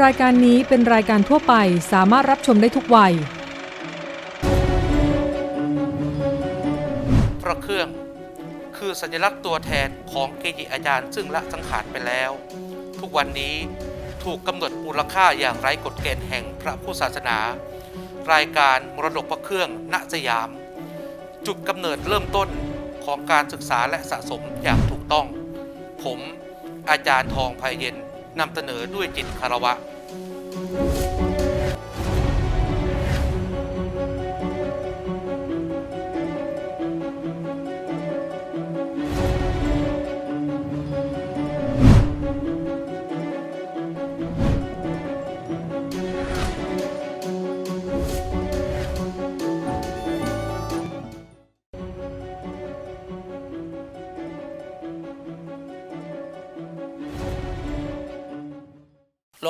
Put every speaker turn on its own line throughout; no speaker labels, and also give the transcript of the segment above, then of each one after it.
รายการนี้เป็นรายการทั่วไปสามารถรับชมได้ทุกวัย
พระเครื่อง คือสัญลักษณ์ตัวแทนของเกจิอาจารย์ซึ่งละสังขารไปแล้ว ทุกวันนี้ถูกกำหนดมูลค่าอย่างไร้กฎเกณฑ์แห่งพระพุทธศาสนา รายการมรดกพระเครื่องณสยาม จุดกำเนิดเริ่มต้นของการศึกษาและสะสมอย่างถูกต้อง ผมอาจารย์ทองภัยเย็นนำเสนอด้วยจิตคารวะ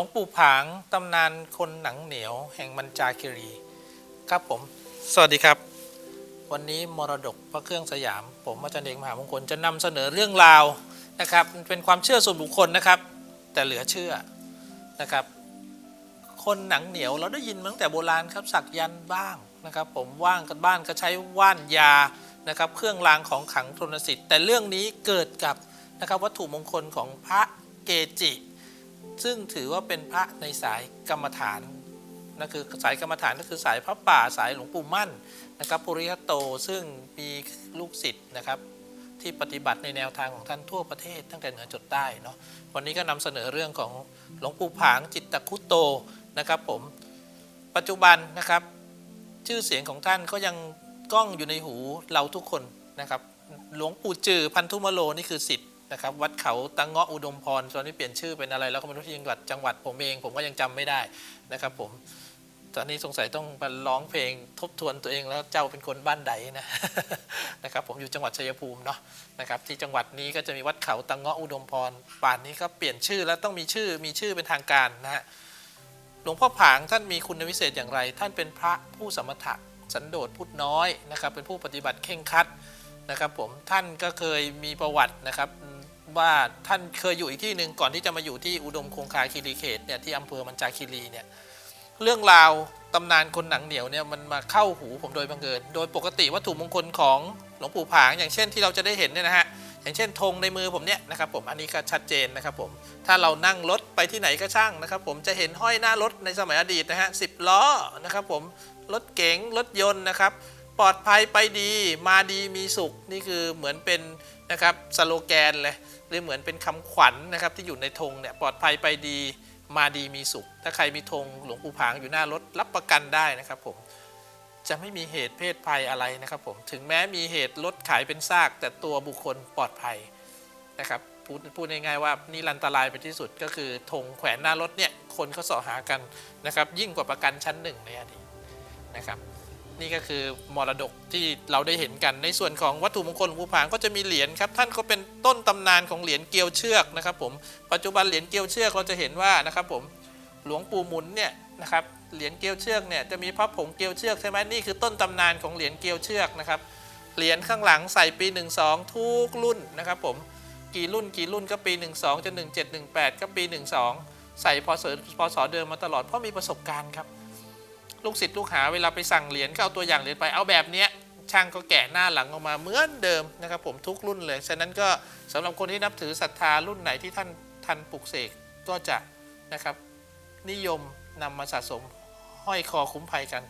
วงปู่ผางตำนานคนหนังเหนียวแห่งมัญจาคิรี ครับผม สวัสดีครับ วันนี้มรดกพระเครื่องสยาม ผมอาจารย์เอกมหามงคลจะนำเสนอเรื่องราวนะครับเป็นความเชื่อส่วนบุคคลนะครับ แต่เหลือเชื่อนะครับ คนหนังเหนียวเราได้ยินมาตั้งแต่โบราณครับสักยันบ้างนะครับ ผมว่างกันบ้านก็ใช้ว่านยานะครับ เครื่องรางของขลังทนสิทธิ์ แต่เรื่องนี้เกิดกับนะครับวัตถุมงคลของพระเกจิ ซึ่งถือว่าเป็นพระในสายกรรมฐานนั่นคือสายกรรมฐานก็คือสายพระป่าสายหลวงปู่มั่นนะครับปุริยโตซึ่งมีลูกศิษย์นะครับ ที่ปฏิบัติในแนวทางของท่านทั่วประเทศตั้งแต่เหนือจดใต้เนาะวันนี้ก็นำเสนอเรื่องของหลวงปู่ผางจิตตะคุโตนะครับผมปัจจุบันนะครับชื่อเสียงของท่านก็ยังก้องอยู่ในหูเราทุกคนนะครับ หลวงปู่จือพันธุมโลนี่คือสิทธิ์ นะครับวัดเขาตังเงาะอุดมพรตอนนี้เปลี่ยนชื่อเป็นอะไร แล้วก็ไม่รู้ที่จังหวัดจังหวัดผมเอง ผมก็ยังจำไม่ได้นะครับผมตอนนี้สงสัยต้องมาร้องเพลงทบทวนตัวเองแล้วเจ้าเป็นคนบ้านใดนะนะครับผมอยู่จังหวัดชัยภูมิเนาะนะครับที่จังหวัดนี้ก็จะมีวัดเขาตังเงาะอุดมพรป่านนี้ก็เปลี่ยนชื่อแล้วต้องมีชื่อมีชื่อเป็นทางการนะฮะหลวงพ่อผางท่านมีคุณวิเศษอย่างไร ท่านเป็นพระผู้สมถะสันโดษพุทธน้อยนะครับเป็นผู้ปฏิบัติเข่งคัดนะครับผมท่านก็เคยมีประวัตินะครับ ว่าท่านเคยอยู่อีกที่หนึ่งก่อนที่จะมาอยู่ที่อุดมคงคาคีรีเขตเนี่ยที่อำเภอมันจาคีรีเนี่ยเรื่องราวตำนานคนหนังเหนียวเนี่ยมันมาเข้าหูผมโดยบังเอิญโดยปกติวัตถุมงคลของหลวงปู่ผาง อย่างเช่นที่เราจะได้เห็นเนี่ยนะฮะอย่างเช่นธงในมือผมเนี่ยนะครับผมอันนี้ก็ชัดเจนนะครับผมถ้าเรานั่งรถไปที่ไหนก็ช่างนะครับ ผมจะเห็นห้อยหน้ารถในสมัยอดีตนะฮะสิบล้อนะครับผมรถเก๋งรถยนต์นะครับ ปลอดภัยไปดีมาดีมีสุขนี่คือเหมือนเป็นนะครับสโลแกนเลย หรือเหมือนเป็นคำขวัญนะครับที่อยู่ในธงเนี่ยปลอดภัยไปดีมาดีมีสุข ถ้าใครมีธงหลวงปู่ผางอยู่หน้ารถรับประกันได้นะครับผมจะไม่มีเหตุเพศภัยอะไรนะครับผมถึงแม้มีเหตุรถขายเป็นซาก แต่ตัวบุคคลปลอดภัยนะครับพูดพูดง่ายๆว่านี่อันตรายไปที่สุดก็คือธงแขวนหน้ารถเนี่ยคนเขาสอหากันนะครับยิ่งกว่าประกันชั้นหนึ่งในอดีตนะครับ นี่ก็คือมรดกที่เราได้เห็นกันในส่วนของวัตถุมงคลหลวงปู่ผางก็จะมีเหรียญครับ ท่านก็เป็นต้นตำนานของเหรียญเกลียวเชือกนะครับ ผมปัจจุบันเหรียญเกลียวเชือกเราจะเห็นว่านะครับ ผมหลวงปู่หมุนเนี่ยนะครับเหรียญเกลียวเชือกเนี่ยจะมีพระผงเกลียวเชือกใช่ไหมนี่คือต้นตำนานของเหรียญเกลียวเชือกนะครับเหรียญข้างหลังใส่ปี 12 ทุกรุ่นนะครับ ผมกี่รุ่นกี่รุ่นก็ปี 12จน17 18 ก็ปี 12 ใส่พศพศเดิมมาตลอดเพราะมีประสบการณ์ครับ ลูกศิษย์ลูกหาเวลาไปสั่งเหรียญก็เอาตัวอย่างเหรียญไปเอาแบบเนี้ยช่างก็แกะหน้าหลังออกมาเหมือนเดิมนะครับผมทุกรุ่นเลย ฉะนั้นก็สำหรับคนที่นับถือศรัทธารุ่นไหนที่ท่านทันปลุกเสกก็จะนะครับนิยมนำมาสะสมห้อยคอคุ้มภัยกัน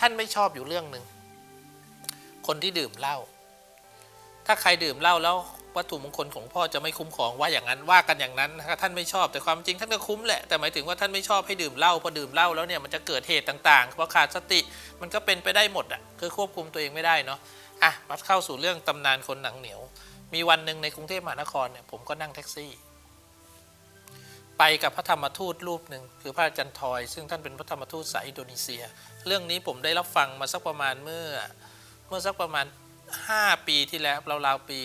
ท่านไม่ชอบอยู่เรื่องหนึ่งคนที่ดื่มเหล้าถ้าใครดื่มเหล้าแล้ว วัตถุมงคลของพ่อจะไม่คุ้มครองว่าอย่างนั้นว่ากันอย่างนั้นนะครับท่านไม่ชอบแต่ความจริงท่านก็คุ้มแหละแต่หมายถึงว่าท่านไม่ชอบให้ดื่มเหล้าพอดื่มเหล้าแล้วเนี่ยมันจะเกิดเหตุต่างๆเพราะขาดสติมันก็เป็นไปได้หมดอะคือควบคุมตัวเองไม่ได้เนาะอะมาเข้าสู่เรื่องตำนานคนหนังเหนียว มีวันหนึ่งในกรุงเทพมหานครเนี่ยผมก็นั่งแท็กซี่ไปกับพระธรรมทูตรูปหนึ่งคือพระอาจารย์ทอย ซึ่งท่านเป็นพระธรรมทูตสายอินโดนีเซีย เรื่องนี้ผมได้รับฟังมาสักประมาณเมื่อ เมื่อสักประมาณ 5 ปีที่แล้วราวๆปี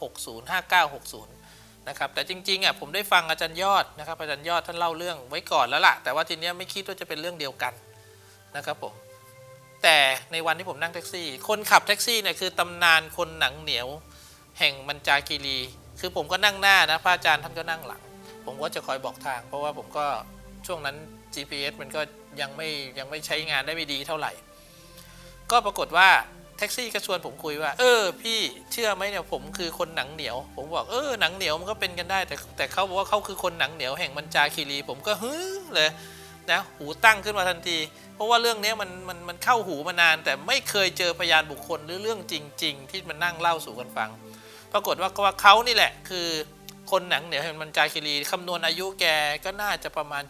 60 59 60นะครับแต่จริงๆอะผมได้ฟังอาจารย์ยอดนะครับอาจารย์ยอดท่านเล่าเรื่องไว้ก่อนแล้วล่ะ แต่ว่าทีเนี้ยไม่คิดว่าจะเป็นเรื่องเดียวกันนะครับผมแต่ในวันที่ผมนั่งแท็กซี่ คนขับแท็กซี่เนี่ยคือตำนานคนหนังเหนียว แห่งมัญจาคีรี คือผมก็นั่งหน้านะพระอาจารย์ท่านก็นั่งหลัง ผมก็จะคอยบอกทาง เพราะว่าผมก็ช่วงนั้น GPS มันก็ยังไม่ยังไม่ใช้งานได้ไม่ดีเท่าไหร่ ก็ปรากฏว่า แท็กซี่ก็ชวนผมคุยว่า เออ พี่เชื่อไหมเนี่ยผมคือคนหนังเหนียว ผมบอกเออหนังเหนียวมันก็เป็นกันได้ แต่แต่เขาบอกว่าเขาคือคนหนังเหนียวแห่งมัญจาคีรีผมก็ฮึเลยนะหูตั้งขึ้นมาทันที เพราะว่าเรื่องนี้มันมันมันเข้าหูมานาน แต่ไม่เคยเจอพยานบุคคลหรือเรื่องจริง ๆ ที่มันนั่งเล่าสู่กันฟัง ปรากฏว่าก็ว่าเขานี่แหละ คือคนหนังเหนียวแห่งมัญจาคีรีคำนวณอายุแกก็น่าจะประมาณ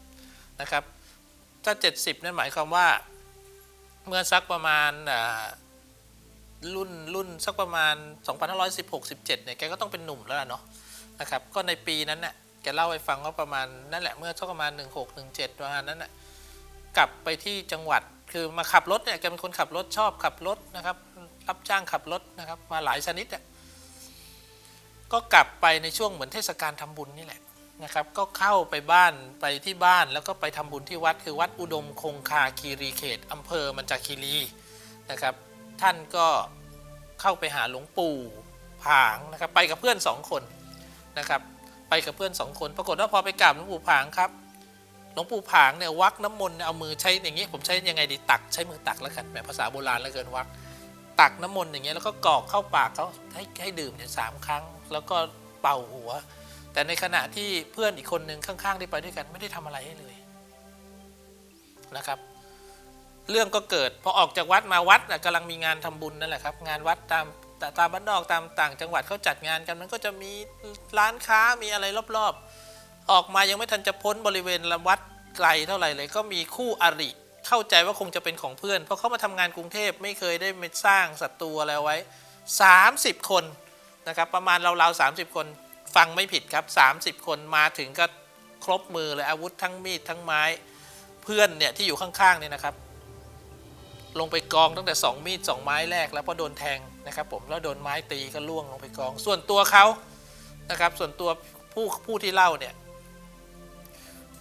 70นะครับถ้า70นั่นหมายความว่าเมื่อสักประมาณอ่า รุ่นรุ่นสักประมาณ 2516-17เนี่ยแกก็ต้องเป็นหนุ่มแล้วล่ะเนาะนะครับก็ในปีนั้นน่ะแกเล่าให้ฟังว่าประมาณนั่นแหละเมื่อสักประมาณ 16-17ประมาณนั้นน่ะกลับไปที่จังหวัดคือมาขับรถเนี่ยแกเป็นคนขับรถชอบขับรถนะครับ รับจ้างขับรถนะครับ มาหลายชนิดอะก็กลับไปในช่วงเหมือนเทศกาลทำบุญนี่แหละนะครับ ก็เข้าไปบ้านไปที่บ้านแล้วก็ไปทำบุญที่วัดคือวัดอุดมคงคาคีรีเขตอำเภอมันจาคีรีนะครับ ท่านก็เข้าไปหาหลวงปู่ผางนะครับไปกับเพื่อนสองคนนะครับไปกับเพื่อนสองคน ปรากฏว่าพอไปกราบหลวงปู่ผางครับหลวงปู่ผางเนี่ยวักน้ำมนต์เอามือใช้อย่างนี้ผมใช้ยังไงดีตักใช้มือตักแล้วกันแบบภาษาโบราณแล้วเกินวักตักน้ำมนต์อย่างเงี้ยแล้วก็กรอกเข้าปากเขาให้ให้ดื่มเนี่ยสามครั้ง แล้วก็เป่าหัว แต่ในขณะที่เพื่อนอีกคนหนึ่งข้างๆที่ไปด้วยกันไม่ได้ทำอะไรให้เลยนะครับ เรื่องก็เกิดพอออกจากวัดมาวัดน่ะกำลังมีงานทำบุญนั่นแหละครับ งานวัดตามตาตามบ้านนอกตามต่างจังหวัดเขาจัดงานกันมันก็จะมีร้านค้ามีอะไรรอบๆ ออกมายังไม่ทันจะพ้นบริเวณละวัดไกลเท่าไหร่เลย ก็มีคู่อริเข้าใจว่าคงจะเป็นของเพื่อน เพราะเขามาทำงานกรุงเทพไม่เคยได้มาสร้างศัตรูอะไรไว้ 30 คนนะครับประมาณราวๆ30คนฟังไม่ผิดครับ 30 คนมาถึงก็ครบมือเลยอาวุธทั้งมีดทั้งไม้ เพื่อนเนี่ยที่อยู่ข้างๆเนี่ยนะครับ ลงไปกองตั้งแต่ 2 มีด 2 ไม้แรกแล้วพอโดนแทงนะครับผมแล้วโดนไม้ตีก็ล่วงลงไปกอง ส่วนตัวเขานะครับ ส่วนตัวผู้ผู้ที่เล่าเนี่ย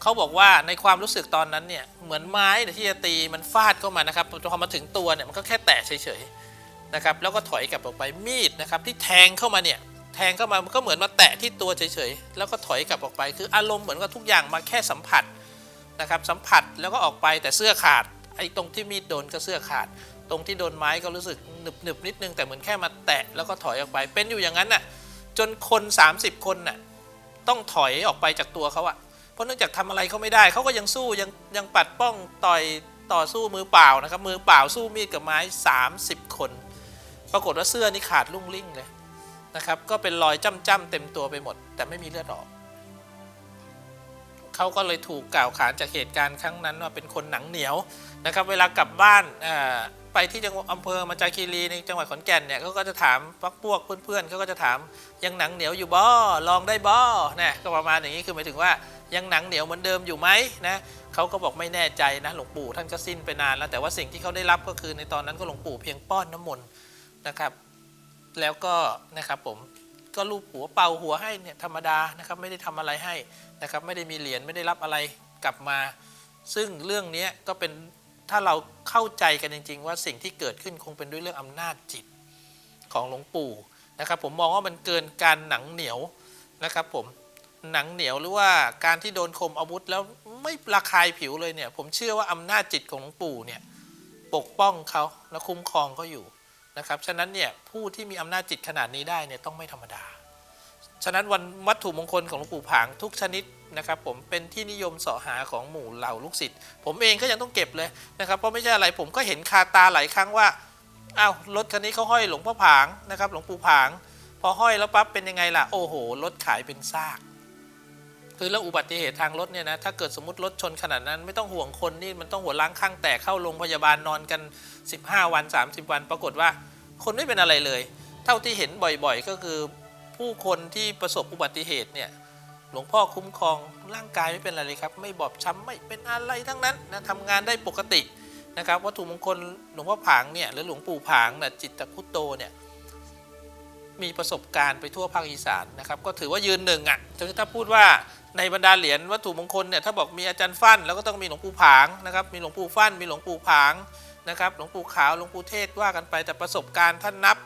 เขาบอกว่าในความรู้สึกตอนนั้นเนี่ยเหมือนไม้ที่จะตีมันฟาดเข้ามานะครับพอมาถึงตัวเนี่ยมันก็แค่แตะเฉยๆนะครับแล้วก็ถอยกลับออกไปมีดนะครับที่แทงเข้ามาเนี่ยแทงเข้ามามันก็เหมือนมาแตะที่ตัวเฉยๆแล้วก็ถอยกลับออกไป คืออารมณ์เหมือนกับทุกอย่างมาแค่สัมผัสนะครับสัมผัสแล้วก็ออกไปแต่เสื้อขาด ไอ้ตรงที่มีดโดนก็เสื้อขาด ตรงที่โดนไม้ก็รู้สึกหนึบหนึบนิดนึงแต่เหมือนแค่มาแตะแล้วก็ถอยออกไป เป็นอยู่อย่างนั้นน่ะจนคน 30 คนน่ะต้องถอยออกไปจากตัวเขาอะเพราะเนื่องจากทำอะไรเขาไม่ได้เขาก็ยังสู้ยังยังปัดป้องต่อยต่อสู้มือเปล่านะครับมือเปล่าสู้มีดกับไม้ 30 คน ปรากฏว่าเสื้อนี่ขาดลุ่งลิ่งเลยนะครับก็เป็นรอยจ้ำๆเต็มตัวไปหมด แต่ไม่มีเลือดออก เขาก็เลยถูกกล่าวขานจากเหตุการณ์ครั้งนั้นว่าเป็นคนหนังเหนียวนะครับ เวลากลับบ้านไปที่จังหวัดอำเภอมาจาคีรีในจังหวัดขอนแก่นเนี่ยเขาก็จะถามพักพวกเพื่อนๆเขาก็จะถามยังหนังเหนียวอยู่บ่ลองได้บ่นะก็ประมาณอย่างนี้คือหมายถึงว่ายังหนังเหนียวเหมือนเดิมอยู่ไหมนะเขาก็บอกไม่แน่ใจนะหลวงปู่ท่านก็สิ้นไปนานแล้ว แต่ว่าสิ่งที่เขาได้รับก็คือในตอนนั้นก็หลวงปู่เพียงป้อนน้ำมนต์นะครับ แล้วก็นะครับผม ก็ลูบหัวเป่าหัวให้เนี่ยธรรมดานะครับไม่ได้ทำอะไรให้นะครับไม่ได้มีเหรียญไม่ได้รับอะไรกลับมา ซึ่งเรื่องนี้ก็เป็นถ้าเราเข้าใจกันจริง ๆ ว่าสิ่งที่เกิดขึ้นคงเป็นด้วยเรื่องอำนาจจิตของหลวงปู่นะครับ ผมมองว่ามันเกินการหนังเหนียวนะครับ ผมหนังเหนียวหรือว่าการที่โดนคมอาวุธแล้วไม่ระคายผิวเลยเนี่ย ผมเชื่อว่าอำนาจจิตของหลวงปู่เนี่ยปกป้องเขาและคุ้มครองเขาอยู่ นะครับ ฉะนั้นเนี่ยผู้ที่มีอำนาจจิตขนาดนี้ได้เนี่ยต้องไม่ธรรมดา ฉะนั้นวันวัตถุมงคลของหลวงปู่ผางทุกชนิดนะครับผมเป็นที่นิยมเสาะหาของหมู่เหล่าลูกศิษย์ผมเองก็ยังต้องเก็บเลยนะครับเพราะไม่ใช่อะไรผมก็เห็นคาตาหลายครั้งว่าอ้าวรถคันนี้เขาห้อยหลวงพ่อผางนะครับหลวงปู่ผาง พอห้อยแล้วปั๊บเป็นยังไงล่ะโอ้โหรถขายเป็นซาก คือแล้วอุบัติเหตุทางรถเนี่ยนะถ้าเกิดสมมติรถชนขนาดนั้นไม่ต้องห่วงคนนี่มันต้องหัวล้างข้างแตกเข้าโรงพยาบาลนอนกัน 15 วัน 30 วัน ปรากฏว่า คนไม่เป็นอะไรเลย เท่าที่เห็นบ่อยๆ ก็คือผู้คนที่ประสบอุบัติเหตุเนี่ยหลวงพ่อคุ้มครองร่างกายไม่เป็นอะไรเลยครับ ไม่บอบช้ำไม่เป็นอะไรทั้งนั้นนะทำงานได้ปกตินะครับวัตถุมงคลหลวงพ่อผางเนี่ยหรือหลวงปู่ผางนะจิตตะคุตโตเนี่ย มีประสบการณ์ไปทั่วภาคอีสานนะครับ ก็ถือว่ายืนหนึ่งอะคือถ้าพูดว่าในบรรดาเหรียญวัตถุมงคลเนี่ยถ้าบอกมีอาจารย์ฟั่นแล้วก็ต้องมีหลวงปู่ผางนะครับมีหลวงปู่ฟั่นมีหลวงปู่ผางนะครับหลวงปู่ขาวหลวงปู่เทศว่ากันไปแต่ประสบการณ์ท่านนับ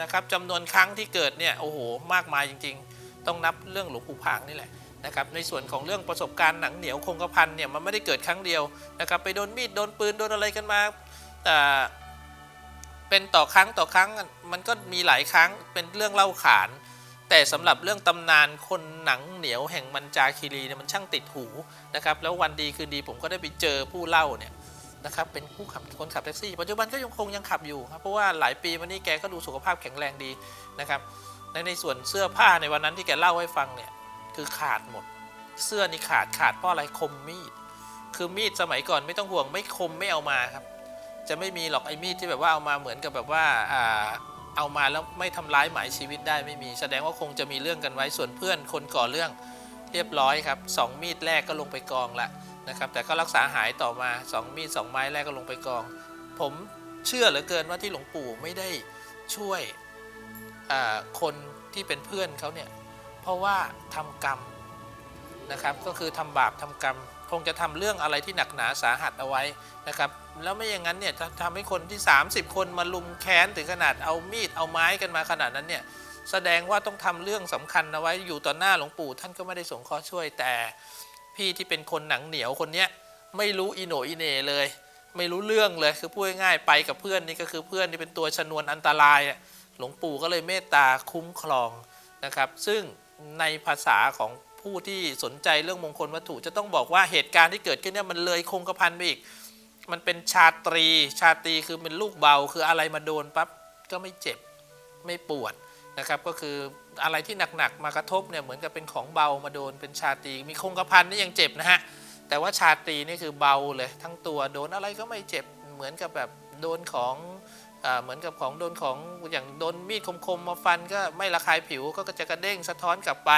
นะครับจำนวนครั้งที่เกิดเนี่ยโอ้โหมากมายจริง ๆ ต้องนับเรื่องหลวงปู่ผางนี่แหละนะครับในส่วนของเรื่องประสบการณ์หนังเหนียวคงกระพันเนี่ยมันไม่ได้เกิดครั้งเดียวนะครับไปโดนมีดโดนปืนโดนอะไรกันมาอ่า เป็นต่อครั้งต่อครั้งมันก็มีหลายครั้งเป็นเรื่องเล่าขาน แต่สำหรับเรื่องตำนานคนหนังเหนียวแห่งมันจาคีรีเนี่ยมันช่างติดหูนะครับแล้ววันดีคืนดีผมก็ได้ไปเจอผู้เล่าเนี่ยนะครับเป็นผู้ขับคนขับแท็กซี่ปัจจุบันก็ยังคงยังขับอยู่ครับเพราะว่าหลายปีมานี้แกก็ดูสุขภาพแข็งแรงดีนะครับในในส่วนเสื้อผ้าในวันนั้นที่แกเล่าให้ฟังเนี่ยคือขาดหมด เสื้อนี่ขาดขาดเพราะอะไรคมมีด คือมีดสมัยก่อนไม่ต้องห่วงไม่คมไม่เอามาครับ จะไม่มีหรอกไอ้มีดที่แบบว่าเอามาเหมือนกับแบบว่าเอามาแล้วไม่ทำร้ายหมายชีวิตได้ไม่มี แสดงว่าคงจะมีเรื่องกันไว้ส่วนเพื่อนคนก่อเรื่องเรียบร้อยครับสองมีดแรกก็ลงไปกองละนะครับ แต่ก็รักษาหายต่อมาสองมีดสองไม้แรกก็ลงไปกอง ผมเชื่อเหลือเกินว่าที่หลวงปู่ไม่ได้ช่วยคนที่เป็นเพื่อนเขาเนี่ย เพราะว่าทำกรรมนะครับ ก็คือทำบาปทำกรรม คงจะทำเรื่องอะไรที่หนักหนาสาหัสเอาไว้นะครับ แล้วไม่อย่างนั้นเนี่ยทำให้คนที่ 30 คนมาลุมแค้นถึงขนาดเอามีดเอาไม้กันมาขนาดนั้นเนี่ยแสดงว่าต้องทำเรื่องสำคัญเอาไว้อยู่ต่อหน้าหลวงปู่ ท่านก็ไม่ได้สงเคราะห์ช่วย แต่พี่ที่เป็นคนหนังเหนียวคนเนี้ยไม่รู้อีโนอีเนเลย ไม่รู้เรื่องเลยคือพูดง่ายๆไปกับเพื่อนนี่ก็คือเพื่อนนี่เป็นตัวชนวนอันตรายหลวงปู่ก็เลยเมตตาคุ้มครองนะครับ ซึ่งในภาษาของผู้ที่สนใจเรื่องมงคลวัตถุ จะต้องบอกว่าเหตุการณ์ที่เกิดขึ้นเนี่ยมันเลยคงกระพันไปอีก มันเป็นชาตรี ชาตรีคือเป็นลูกเบา คืออะไรมาโดนปั๊บก็ไม่เจ็บไม่ปวดนะครับ ก็คืออะไรที่หนักๆมากระทบเนี่ยเหมือนกับเป็นของเบามาโดนเป็นชาตรี มีคงกระพันนี่ยังเจ็บนะฮะแต่ว่าชาตรีนี่คือเบาเลยทั้งตัวโดนอะไรก็ไม่เจ็บเหมือนกับแบบโดนของเหมือนกับของโดนของอย่างโดนมีดคมๆมาฟันก็ไม่ระคายผิวก็จะกระเด้งสะท้อนกลับไป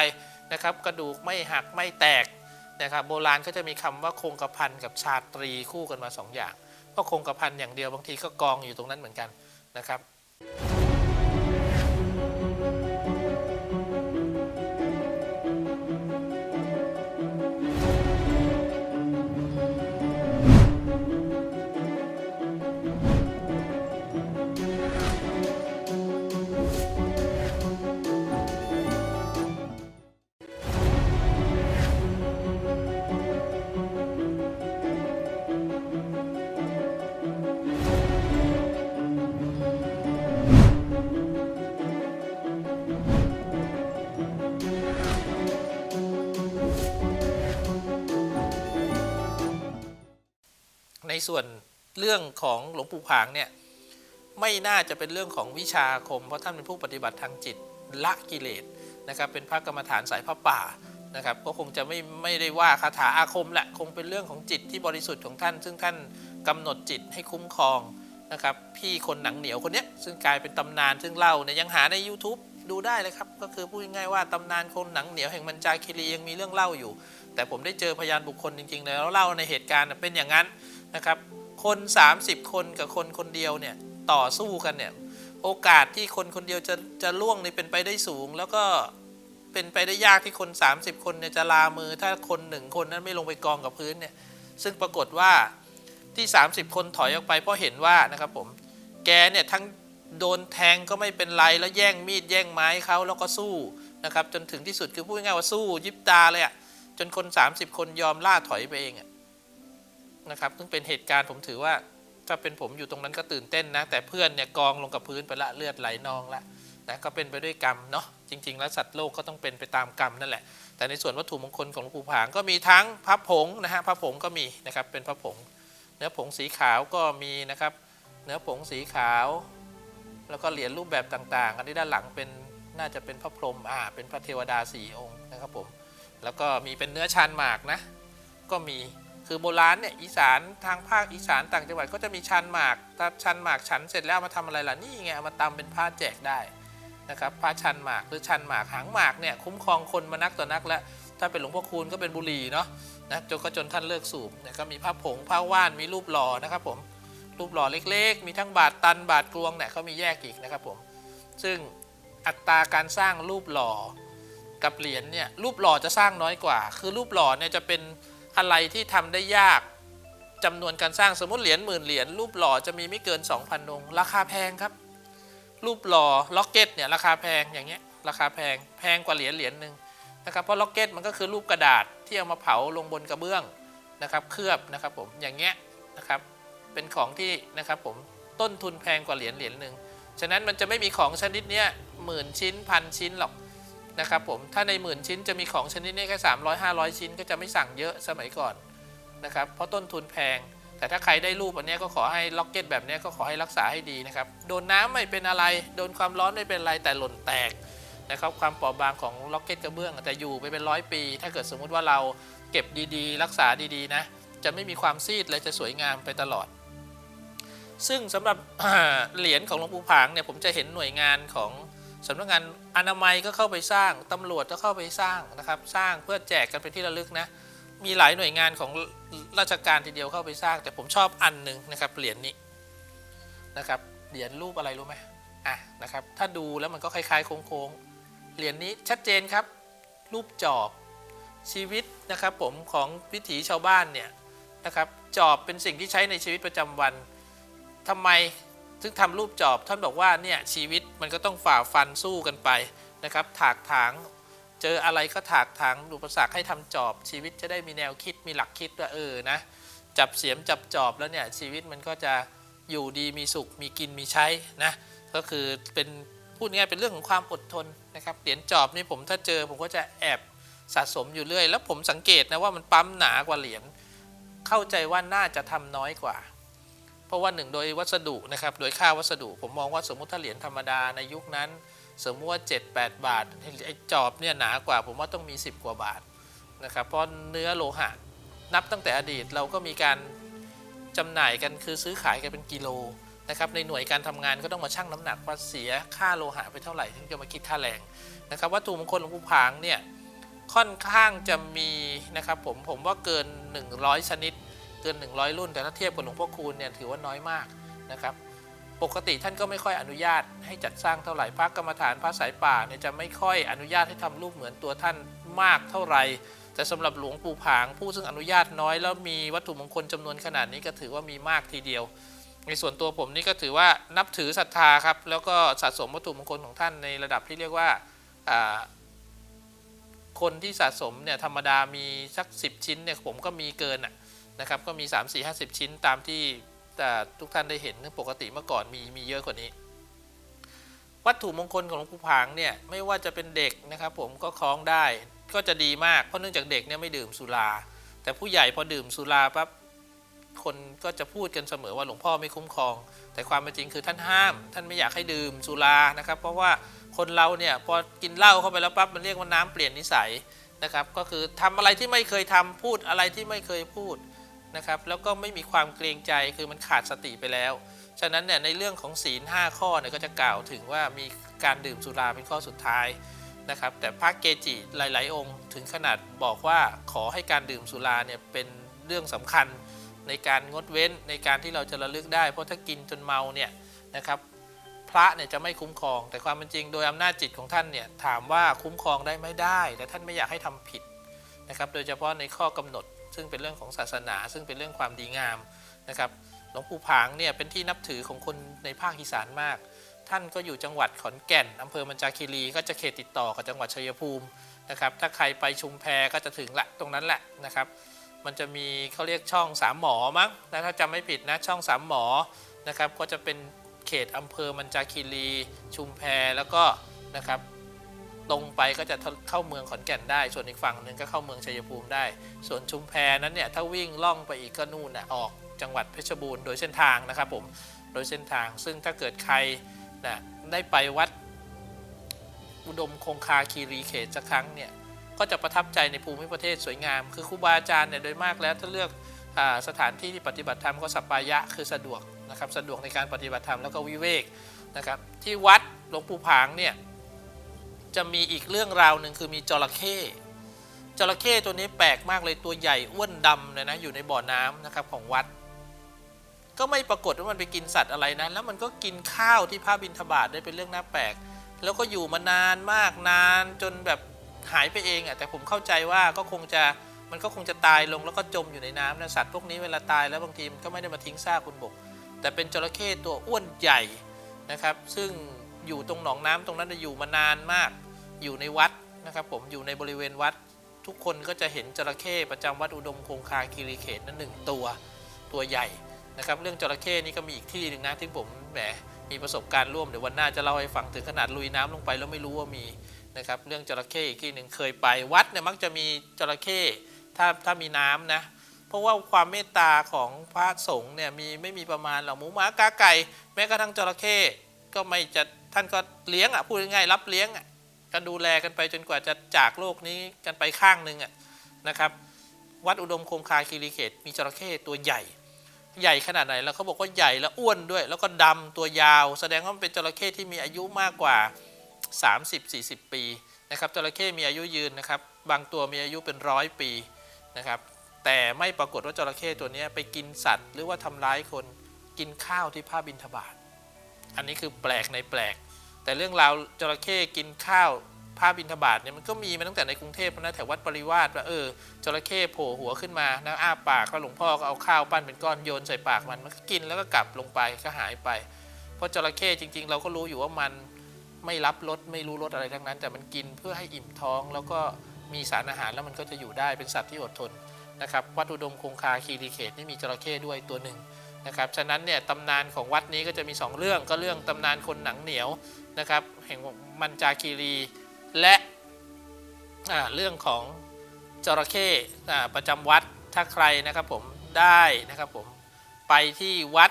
นะครับ กระดูกไม่หักไม่แตก นะครับโบราณก็จะมีคำว่าคงกระพันกับชาตรีคู่กันมาสองอย่างเพราะคงกระพันอย่างเดียวบางทีก็กองอยู่ตรงนั้นเหมือนกันนะครับ ส่วนเรื่องของหลวงปู่ผางเนี่ยไม่น่าจะเป็นเรื่องของวิชาคม เพราะท่านเป็นผู้ปฏิบัติทางจิตละกิเลสนะครับเป็นพระกรรมฐานสายพระป่านะครับก็คงจะไม่ไม่ได้ว่าคาถาอาคมแหละคงเป็นเรื่องของจิตที่บริสุทธิ์ของท่าน ซึ่งท่านกำหนดจิตให้คุ้มครองนะครับพี่คนหนังเหนียวคนนี้ซึ่งกลายเป็นตำนานซึ่งเล่าเนี่ยยังหาใน YouTube ดูได้เลยครับ ก็คือพูดง่ายๆว่าตำนานคนหนังเหนียวแห่งมันจาคิรียังมีเรื่องเล่าอยู่ แต่ผมได้เจอพยานบุคคลจริงๆเลยแล้วเล่าในเหตุการณ์เป็นอย่างนั้น นะครับ คน 30 คนกับคนคนเดียวเนี่ยต่อสู้กันเนี่ยโอกาสที่คนคนเดียวจะจะล่วงนี่เป็นไปได้สูง แล้วก็เป็นไปได้ยากที่คน 30 คนเนี่ยจะลามือ ถ้าคนหนึ่งคนนั้นไม่ลงไปกองกับพื้นเนี่ยซึ่งปรากฏว่าที่ 30 คนถอยออกไปเพราะเห็นว่านะครับผมแกเนี่ยทั้งโดนแทงก็ไม่เป็นไรแล้วแย่งมีดแย่งไม้เขาแล้วก็สู้นะครับจนถึงที่สุดคือพูดง่ายๆว่าสู้ยิบตาเลยอะจนคน 30 คนยอมล่าถอยไปเองอะ นะครับซึ่งเป็นเหตุการณ์ผมถือว่า ถ้าเป็นผมอยู่ตรงนั้นก็ตื่นเต้นนะ แต่เพื่อนเนี่ยกองลงกับพื้นไปละเลือดไหลนองละนะก็เป็นไปด้วยกรรมเนาะจริง ๆ แล้วสัตว์โลกก็ต้องเป็นไปตามกรรมนั่นแหละ แต่ในส่วนวัตถุมงคลของหลวงปู่ผางก็มีทั้งพระผงนะฮะพระผงก็มีนะครับเป็นพระผง เนื้อผงสีขาวก็มีนะครับ เนื้อผงสีขาว แล้วก็เหรียญรูปแบบต่าง ๆ อันนี้ด้านหลังเป็นน่าจะเป็นพระพรหมอ่าเป็นพระเทวดาสี่องค์นะครับผมแล้วก็มีเป็นเนื้อชานหมากนะก็มี คือโบราณเนี่ยอีสานทางภาคอีสานต่างจังหวัดก็จะมีชันหมากถ้าชันหมากฉันเสร็จแล้วามาทำอะไรล่ะนี่ไงามาตำเป็นผ้าแจกได้นะครับผ้าชันหมากหรือชันหมากหางหมากเนี่ยคุ้มครองคนมานักต่อนักแล้วถ้าเป็นหลวงพ่อคูณก็เป็นบุหรี่เนาะนะจนก็จนท่านเลิกสูบเนี่ยก็มีผ้าผงผ้าว่านมีรูปหล่อนะครับผมรูปหล่อเล็กๆ มีทั้งบาทตันบาทกลวงเนี่ยเขามีแยกอีกนะครับผมซึ่งอัตราการสร้างรูปหล่อกับเหรียญเนี่ยรูปหล่อจะสร้างน้อยกว่า คือรูปหล่อเนี่ยจะเป็น อะไรที่ทำได้ยากจำนวนการสร้างสมมติเหรียญหมื่นเหรียญรูปหล่อจะมีไม่เกิน 2,000องค์ราคาแพงครับ รูปหล่อล็อกเก็ตเนี่ยราคาแพงอย่างเงี้ยราคาแพงแพงกว่าเหรียญเหรียญหนึ่งนะครับเพราะล็อกเก็ตมันก็คือรูปกระดาษที่เอามาเผาลงบนกระเบื้องนะครับเคลือบนะครับผมอย่างเงี้ยนะครับเป็นของที่นะครับผมต้นทุนแพงกว่าเหรียญเหรียญหนึ่งฉะนั้นมันจะไม่มีของชนิดเนี้ยหมื่นชิ้นพันชิ้นหรอก นะครับผมถ้าในหมื่นชิ้นจะมีของชนิดนี้แค่300 500 ชิ้นก็จะไม่สั่งเยอะสมัยก่อนนะครับเพราะต้นทุนแพง แต่ถ้าใครได้รูปอันนี้ก็ขอให้ล็อกเก็ตแบบนี้ก็ขอให้รักษาให้ดีนะครับโดนน้ำไม่เป็นอะไร โดนความร้อนไม่เป็นไรแต่หล่นแตกนะครับความเปราะบางของล็อกเก็ตกระเบื้องแต่อยู่ไปเป็นร้อยปี ถ้าเกิดสมมุติว่าเราเก็บดีๆ รักษาดีๆนะจะไม่มีความซีดเลยจะสวยงามไปตลอด ซึ่งสำหรับเหรียญของหลวงปู่ผางเนี่ยผมจะเห็นหน่วยงานของ สำนักงานอนามัยก็เข้าไปสร้างตำรวจก็เข้าไปสร้างนะครับ สร้างเพื่อแจกกันเป็นที่ระลึกนะมีหลายหน่วยงานของราชการทีเดียวเข้าไปสร้าง แต่ผมชอบอันหนึ่งนะครับเหรียญนี้นะครับเหรียญรูปอะไรรู้ไหมอะนะครับ ถ้าดูแล้วมันก็คล้ายๆโค้งๆเหรียญนี้ชัดเจนครับ รูปจอบชีวิตนะครับ ผมของวิถีชาวบ้านเนี่ยนะครับจอบเป็นสิ่งที่ใช้ในชีวิตประจำวันทำไม ถึงทำรูปจอบท่านบอกว่าเนี่ยชีวิตมันก็ต้องฝ่าฟันสู้กันไปนะครับถากถางเจออะไรก็ถากถางอุปสรรคให้ทำจอบ ชีวิตจะได้มีแนวคิดมีหลักคิดว่าเออนะจับเสียมจับจอบแล้วเนี่ยชีวิตมันก็จะอยู่ดีมีสุขมีกินมีใช้นะก็คือเป็นพูดง่ายเป็นเรื่องของความอดทนนะครับเหรียญจอบนี่ผมถ้าเจอผมก็จะแอบสะสมอยู่เรื่อย แล้วผมสังเกตนะว่ามันปั๊มหนากว่าเหรียญเข้าใจว่าน่าจะทำน้อยกว่า เพราะว่าหนึ่งโดยวัสดุนะครับโดยค่าวัสดุ ผมมองว่าสมมุติถ้าเหรียญธรรมดาในยุคนั้น สมมติว่า 7-8 บาทไอ้จอบเนี่ยหนากว่าผมว่าต้องมี 10 กว่าบาทนะครับเพราะเนื้อโลหะนับตั้งแต่อดีตเราก็มีการจำหน่ายกันคือซื้อขายกันเป็นกิโลนะครับในหน่วยการทำงานก็ต้องมาชั่งน้ำหนักว่าเสียค่าโลหะไปเท่าไหร่ถึงจะมาคิดค่าแรงนะครับวัตถุมงคลหลวงปู่ผางเนี่ยค่อนข้างจะมีนะครับผมผมว่าเกิน 100 ชนิด กิน 100 รุ่น แต่ถ้าเทียบกับหลวงพ่อคูณเนี่ยถือว่าน้อยมากนะครับ ปกติท่านก็ไม่ค่อยอนุญาตให้จัดสร้างเท่าไหร่พระกรรมฐานพระสายป่าเนี่ยจะไม่ค่อยอนุญาตให้ทำรูปเหมือนตัวท่านมากเท่าไหร่แต่สำหรับหลวงปู่ผางผู้ซึ่งอนุญาตน้อย แล้วมีวัตถุมงคลจำนวนขนาดนี้ก็ถือว่ามีมากทีเดียว ในส่วนตัวผมนี่ก็ถือว่านับถือศรัทธาครับ แล้วก็สะสมวัตถุมงคลของท่านในระดับที่เรียกว่าคนที่สะสมเนี่ยธรรมดามีสัก 10 ชิ้นเนี่ยผมก็มีเกินอะ นะครับก็มี 3 4 50 ชิ้นตามที่อ่ทุกท่านได้เห็นปกติเมื่อก่อนมีมีเยอะกว่านี้ วัตถุมงคลของหลวงปู่ผางเนี่ยไม่ว่าจะเป็นเด็กนะครับ ผมก็คล้องได้ก็จะดีมากเพราะเนื่องจากเด็กเนี่ยไม่ดื่มสุรา แต่ผู้ใหญ่พอดื่มสุราปั๊บคนก็จะพูดกันเสมอว่าหลวงพ่อไม่คุ้มครอง แต่ความเป็นจริงคือท่านห้าม ท่านไม่อยากให้ดื่มสุรานะครับ เพราะว่าคนเราเนี่ยพอกินเหล้าเข้าไปแล้วปั๊บมันเรียกว่าน้ำเปลี่ยนนิสัยนะครับ ก็คือทำอะไรที่ไม่เคยทำพูดอะไรที่ไม่เคยพูด นะครับแล้วก็ไม่มีความเกรงใจคือมันขาดสติไปแล้ว ฉะนั้นเนี่ยในเรื่องของศีล 5 ข้อเนี่ยก็จะกล่าวถึงว่ามีการดื่มสุราเป็นข้อสุดท้ายนะครับแต่พระเกจิหลาย ๆ องค์ ถึงขนาดบอกว่าขอให้การดื่มสุราเนี่ยเป็นเรื่องสำคัญในการงดเว้นในการที่เราจะระลึกได้ เพราะถ้ากินจนเมาเนี่ยนะครับพระเนี่ยจะไม่คุ้มครอง แต่ความเป็นจริงโดยอำนาจจิตของท่านเนี่ยถามว่าคุ้มครองได้ไม่ได้ แต่ท่านไม่อยากให้ทำผิดนะครับโดยเฉพาะในข้อกำหนด ซึ่งเป็นเรื่องของศาสนา ซึ่งเป็นเรื่องความดีงามนะครับหลวงปู่ผางเนี่ยเป็นที่นับถือของคนในภาคอีสานมาก ท่านก็อยู่จังหวัดขอนแก่นอำเภอมัญจาคีรีก็จะเขตติดต่อกับจังหวัดชัยภูมินะครับถ้าใครไปชุมแพก็จะถึงละตรงนั้นแหละนะครับมันจะมีเขาเรียกช่องสามหมอมั้งนะถ้าจำไม่ผิดนะช่องสามหมอนะครับก็จะเป็นเขตอำเภอมันจาคีรี ชุมแพแล้วก็นะครับ ตรงไปก็จะเข้าเมืองขอนแก่นได้ ส่วนอีกฝั่งหนึ่งก็เข้าเมืองชัยภูมิได้ ส่วนชุมแพนั้นเนี่ยถ้าวิ่งล่องไปอีกก็นู่นนะออกจังหวัดเพชรบูรณ์โดยเส้นทางนะครับผมโดยเส้นทาง ซึ่งถ้าเกิดใครนะได้ไปวัดอุดมคงคาคีรีเขตสักครั้งเนี่ยก็จะประทับใจในภูมิประเทศสวยงาม คือครูบาอาจารย์เนี่ยโดยมากแล้วถ้าเลือกอสถานที่ที่ปฏิบัติธรรมก็สัปปายะคือสะดวกนะครับสะดวกในการปฏิบัติธรรมแล้วก็วิเวกนะครับที่วัดหลวงปู่ผางเนี่ย จะมีอีกเรื่องราวหนึ่งคือมีจระเข้จระเข้ตัวนี้แปลกมากเลยตัวใหญ่อ้วนดำเลยนะอยู่ในบ่อน้ำนะครับของวัด ก็ไม่ปรากฏว่ามันไปกินสัตว์อะไรนะแล้วมันก็กินข้าวที่พระบิณฑบาตได้เป็นเรื่องน่าแปลก แล้วก็อยู่มานานมากนานจนแบบหายไปเองอะแต่ผมเข้าใจว่าก็คงจะมันก็คงจะตายลงแล้วก็จมอยู่ในน้ำนะสัตว์พวกนี้เวลาตายแล้วบางทีมันก็ไม่ได้มาทิ้งซากบนบก แต่เป็นจระเข้ตัวอ้วนใหญ่นะครับ ซึ่งอยู่ตรงหนองน้ำตรงนั้นอยู่มานานมาก อยู่ในวัดนะครับผมอยู่ในบริเวณวัด ทุกคนก็จะเห็นจระเข้ประจำวัดอุดมคงคาคีรีเขตนั้นหนึ่งตัวตัวใหญ่นะครับเรื่องจระเข้นี่ก็มีอีกที่หนึ่งนะที่ผมแหมมีประสบการณ์ร่วมเดี๋ยววันหน้าจะเล่าให้ฟังถึงขนาดลุยน้ำลงไปแล้วไม่รู้ว่ามีนะครับเรื่องจระเข้อีกที่หนึ่งเคยไปวัดเนี่ยมักจะมีจระเข้ถ้าถ้ามีน้ำนะเพราะว่าความเมตตาของพระสงฆ์เนี่ยมีไม่มีประมาณหรอกหมูหมากาไก่แม้กระทั่งจระเข้ก็ไม่จะท่านก็เลี้ยงอะพูดง่ายๆรับเลี้ยงอะ ก็ดูแลกันไปจนกว่าจะจากโลกนี้กันไปข้างหนึ่งอะนะครับ วัดอุดมคงคาคีรีเขต มีจระเข้ตัวใหญ่ ใหญ่ขนาดไหนแล้วเขาบอกว่าใหญ่แล้วอ้วนด้วย แล้วก็ดำตัวยาว แสดงว่ามันเป็นจระเข้ที่มีอายุมากกว่า 30-40 ปีนะครับจระเข้มีอายุยืนนะครับ บางตัวมีอายุเป็นร้อยปีนะครับ แต่ไม่ปรากฏว่าจระเข้ตัวนี้ไปกินสัตว์ หรือว่าทำร้ายคนกินข้าวที่ผ้าบิณฑบาตอันนี้คือแปลกในแปลก แต่เรื่องราวจระเข้กินข้าวผ้าบิณฑบาตเนี่ยมันก็มีมาตั้งแต่ในกรุงเทพนะแถววัดปริวาสว่าเออจระเข้โผล่หัวขึ้นมาแล้วอ้าปากแล้วหลวงพ่อก็เอาข้าวปั้นเป็นก้อนโยนใส่ปากมันมันก็กินแล้วก็กลับลงไปก็หายไป เพราะจระเข้จริง ๆ เราก็รู้อยู่ว่ามันไม่รับรสไม่รู้รสอะไรทั้งนั้น แต่มันกินเพื่อให้อิ่มท้อง แล้วก็มีสารอาหารแล้วมันก็จะอยู่ได้เป็นสัตว์ที่อดทนนะครับวัดอุดมคงคาคีรีเขตนี่มีจระเข้ด้วยตัวหนึ่งนะครับฉะนั้นเนี่ยตำนานของวัดนี้ก็จะมี 2 เรื่องก็เรื่องตำนานคนหนังเหนียว นะครับแห่งมันจาคีรีและเรื่องของจระเข้ประจำวัดถ้าใครนะครับผมได้นะครับผมไปที่วัด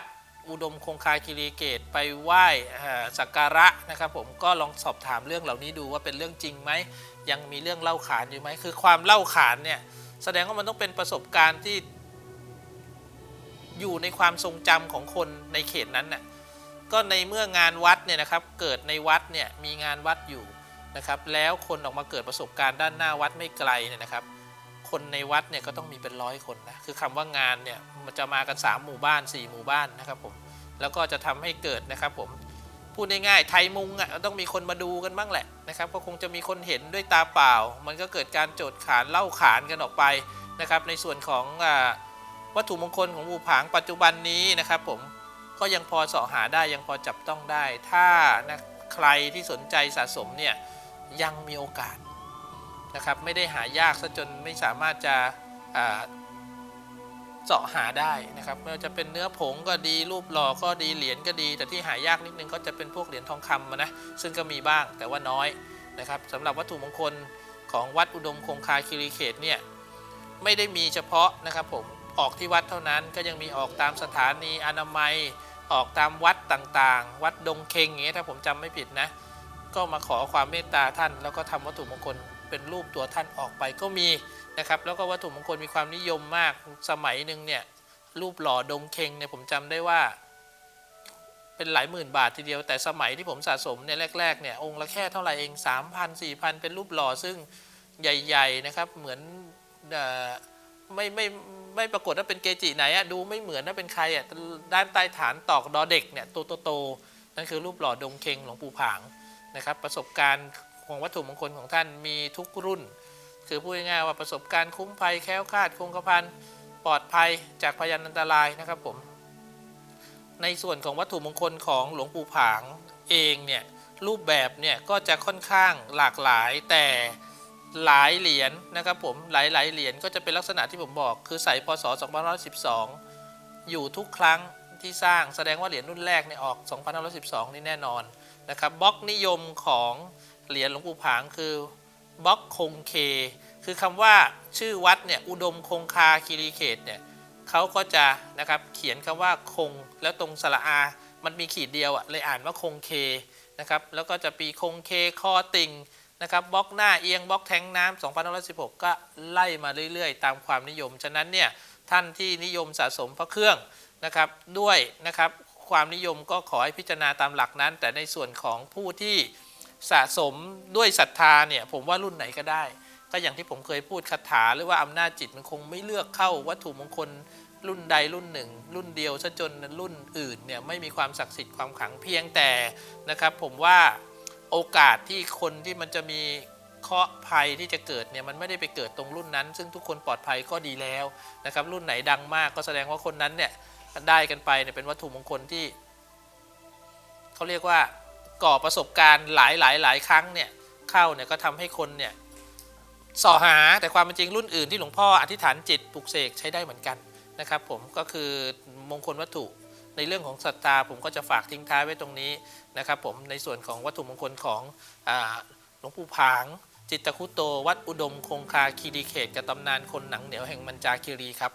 อุดมคงคาคีรีเกตไปไหว้สักการะนะครับผมก็ลองสอบถามเรื่องเหล่านี้ดูว่าเป็นเรื่องจริงไหมยังมีเรื่องเล่าขานอยู่ไหมคือความเล่าขานเนี่ยแสดงว่ามันต้องเป็นประสบการณ์ที่อยู่ในความทรงจำของคนในเขตนั้นน่ะ ก็ในเมื่องานวัดเนี่ยนะครับเกิดในวัดเนี่ยมีงานวัดอยู่นะครับแล้วคนออกมาเกิดประสบการณ์ด้านหน้าวัดไม่ไกลเนี่ยนะครับ คนในวัดเนี่ยก็ต้องมีเป็นร้อยคนนะคือคำว่างานเนี่ยมันจะมากัน 3 หมู่บ้าน 4 หมู่บ้านนะครับผมแล้วก็จะทำให้เกิดนะครับผมพูดง่ายๆไทยมุงอะต้องมีคนมาดูกันบ้างแหละนะครับก็คงจะมีคนเห็นด้วยตาเปล่า มันก็เกิดการโจดขานเล่าขานกันออกไปนะครับ ในส่วนของอวัตถุมงคลของภูผางปัจจุบันนี้นะครับผม ก็ยังพอเสาะหาได้ยังพอจับต้องได้ ถ้านะใครที่สนใจสะสมเนี่ยยังมีโอกาสนะครับไม่ได้หายากซะจนไม่สามารถจะเจาะหาได้นะครับไม่ว่าจะเป็นเนื้อผงก็ดีรูปหล่อก็ดีเหรียญก็ดี แต่ที่หายากนิดนึงก็จะเป็นพวกเหรียญทองคำนะซึ่งก็มีบ้างแต่ว่าน้อยนะครับสำหรับวัตถุมงคลของวัดอุดมคงคาคีรีเขตเนี่ยไม่ได้มีเฉพาะนะครับผม ออกที่วัดเท่านั้นก็ยังมีออกตามสถานีอนามัย ออกตามวัดต่างๆ วัดดงเคงอย่างเงี้ยถ้าผมจำไม่ผิดนะ ก็มาขอความเมตตาท่าน แล้วก็ทำวัตถุมงคลเป็นรูปตัวท่านออกไปก็มีนะครับ แล้วก็วัตถุมงคลมีความนิยมมากสมัยหนึ่งเนี่ยรูปหล่อดงเคงเนี่ยผมจำได้ว่า เป็นหลายหมื่นบาททีเดียวแต่สมัยที่ผมสะสมเนี่ยแรกๆเนี่ยองค์ละแค่เท่าไหร่เอง 3 0 0 0 4 0 0 0 เป็นรูปหล่อซึ่งใหญ่ ๆนะครับ เหมือนเอ่ไม่ไม่ ไม่ปรากฏว่าเป็นเกจิไหนอะดูไม่เหมือนว่าเป็นใครอะด้านใต้ฐานตอกดอเด็กเนี่ยโตโตๆนั่นคือรูปหล่อดงเคงหลวงปู่ผางนะครับประสบการณ์ของวัตถุมงคลของท่านมีทุกรุ่น คือพูดง่ายๆว่าประสบการณ์คุ้มภัยแคล้วคาดคงกระพันปลอดภัยจากพยันอันตรายนะครับผมในส่วนของวัตถุมงคลของหลวงปู่ผางเองเนี่ยรูปแบบเนี่ยก็จะค่อนข้างหลากหลายแต่ หลายเหรียญนะครับผมหลายๆเหรียญก็จะเป็นลักษณะที่ผมบอก คือใส่พศ2512 อยู่ทุกครั้งที่สร้างแสดงว่าเหรียญรุ่นแรกเนี่ยออก 2512 นี่แน่นอนนะครับบล็อกนิยมของเหรียญหลวงปู่ผางคือบล็อกคงเค คือคำว่าชื่อวัดเนี่ยอุดมคงคาคีรีเขตเนี่ยเขาก็จะนะครับเขียนคำว่าคงแล้วตรงสระอา มันมีขีดเดียวอะเลยอ่านว่าคงเคนะครับแล้วก็จะปีคงเคคอติง นะครับบล็อกหน้าเอียงบล็อกแทงน้ำ2516 ก็ไล่มาเรื่อยๆ ตามความนิยม ฉะนั้นเนี่ยท่านที่นิยมสะสมพระเครื่องนะครับด้วยนะครับความนิยมก็ขอให้พิจารณาตามหลักนั้น แต่ในส่วนของผู้ที่สะสมด้วยศรัทธาเนี่ยผมว่ารุ่นไหนก็ได้ ก็อย่างที่ผมเคยพูดคาถาหรือว่าอำนาจจิตมันคงไม่เลือกเข้าวัตถุมงคลรุ่นใดรุ่นหนึ่ง รุ่นเดียวซะจนรุ่นอื่นเนี่ยไม่มีความศักดิ์สิทธิ์ความขลังเพียงแต่นะครับผมว่า โอกาสที่คนที่มันจะมีเคราะห์ภัยที่จะเกิดเนี่ยมันไม่ได้ไปเกิดตรงรุ่นนั้น ซึ่งทุกคนปลอดภัยก็ดีแล้วนะครับรุ่นไหนดังมากก็แสดงว่าคนนั้นเนี่ยได้กันไปเนี่ยเป็นวัตถุมงคลที่เขาเรียกว่าก่อประสบการณ์หลายหลายหลายครั้งเนี่ยเข้าเนี่ยก็ทำให้คนเนี่ยส่อหาแต่ความเป็นจริงรุ่นอื่นที่หลวงพ่ออธิษฐานจิตปลุกเสกใช้ได้เหมือนกันนะครับผมก็คือมงคลวัตถุ ในเรื่องของศรัทธาผมก็จะฝากทิ้งท้ายไว้ตรงนี้นะครับผมในส่วนของวัตถุมงคลของหลวงปู่ผาง จิตตคุโต วัดอุดมคงคาคีรีเขตกับตำนานคนหนังเหนียวแห่งมัญจาคีรีครับ